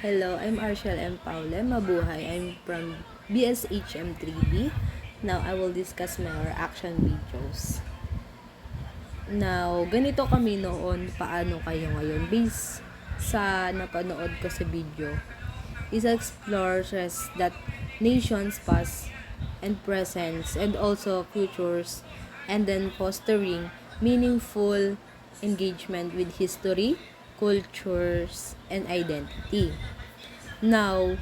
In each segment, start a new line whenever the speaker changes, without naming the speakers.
Hello, I'm Arshel M. Paule. Mabuhay. I'm from BSHM 3B. Now, I will discuss my reaction videos. Now, ganito kami noon, paano kayo ngayon. Based sa napanood ko sa video, is explores that nations past and presents and also futures and then fostering meaningful engagement with history, cultures, and identity. Now,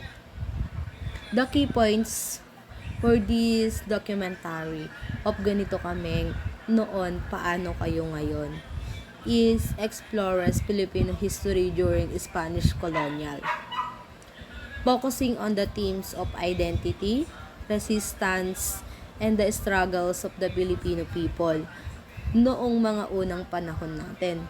the key points for this documentary of ganito kami noon, paano kayo ngayon, is explores Filipino history during Spanish colonial. Focusing on the themes of identity, resistance, and the struggles of the Filipino people noong mga unang panahon natin.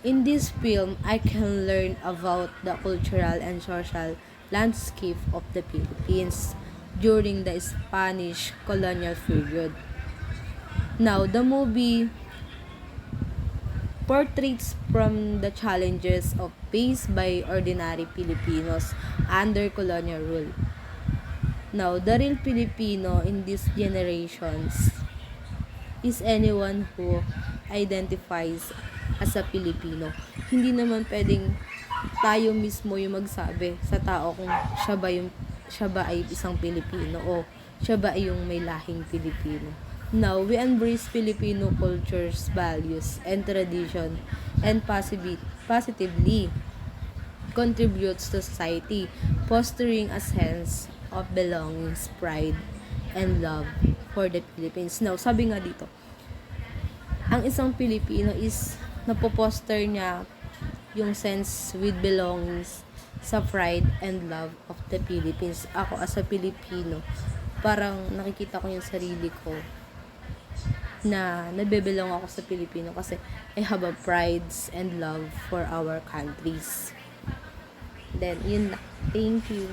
In this film, I can learn about the cultural and social landscape of the Philippines during the Spanish colonial period. Now, the movie portraits from the challenges of faced by ordinary Filipinos under colonial rule. Now, the real Filipino in these generations is anyone who identifies as a Pilipino. Hindi naman pwedeng tayo mismo yung magsabi sa tao kung siya ba yung siya ba ay isang Pilipino o siya ba ay yung may lahing Pilipino. Now, we embrace Filipino cultures, values, and tradition and positive, positively contributes to society, fostering a sense of belongings, pride, and love for the Philippines. Now, sabi nga dito, ang isang Pilipino is napoposter niya yung sense with belongings sa pride and love of the Philippines. Ako as a Filipino, parang nakikita ko yung sarili ko na nabebelong ako sa Pilipino kasi I have a prides and love for our countries. Then, yun na. Thank you.